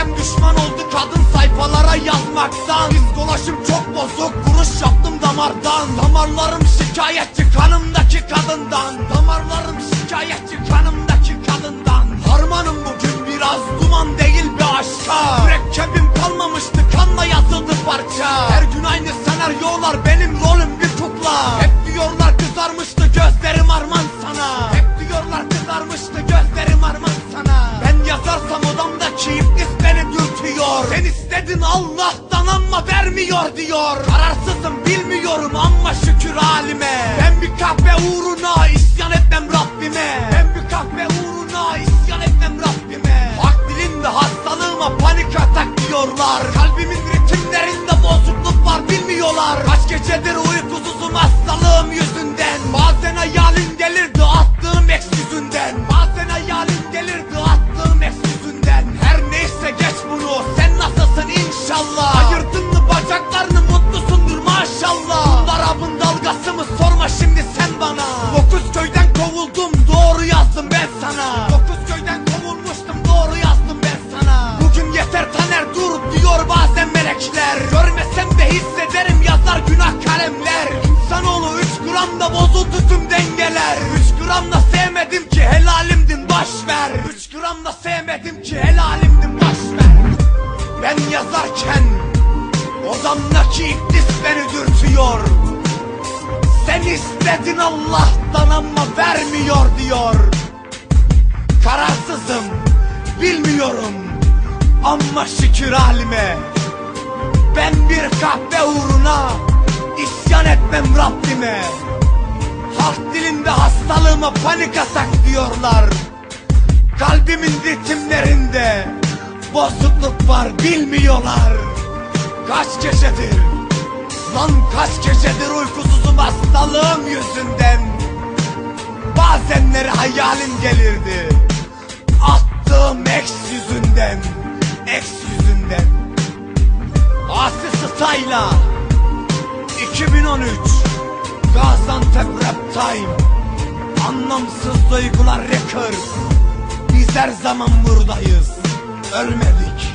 Kalem düşman oldu kadın sayfalara yazmaktan Psikolojim çok bozuk vuruş yaptım damardan. Damarlarım şikayetçi kanımdaki kadından. Damarlarım şikayetçi kanımdaki İstedin Allah'tan ama vermiyor diyor. Kararsızım bilmiyorum ama şükür halime. Ben bir kahve uğruna isyan etmem Rabbime. Ben bir kahve uğruna isyan etmem Rabbime. Hak dilinde hastalığıma panik atak diyorlar sana. Dokuz köyden kovulmuştum doğru yazdım ben sana. Bugün yeter Taner dur diyor bazen melekler. Görmesem de hissederim yazar günah kalemler. İnsanoğlu üç gramda bozuldu tüm dengeler. Üç gramda sevmedim ki helalimdin baş ver. Üç gramda sevmedim ki helalimdin baş ver. Ben yazarken odamdaki iblis beni dürtüyor. Sen istedin Allah'tan ama vermiyor diyor Kararsızım bilmiyorum. Ama şükür halime Ben bir kahve uğruna isyan etmem Rabbime. Halk dilinde hastalığıma panik atak diyorlar. Kalbimin ritimlerinde bozukluk var bilmiyorlar. Kaç gecedir Lan kaç gecedir uykusuzum hastalığım yüzünden. Bazenleri hayalim gelirdi yüzünden Eks yüzünden. Asi Style'a 2013 Gaziantep Rap Time. Anlamsız duygular record Biz her zaman buradayız. Ölmedik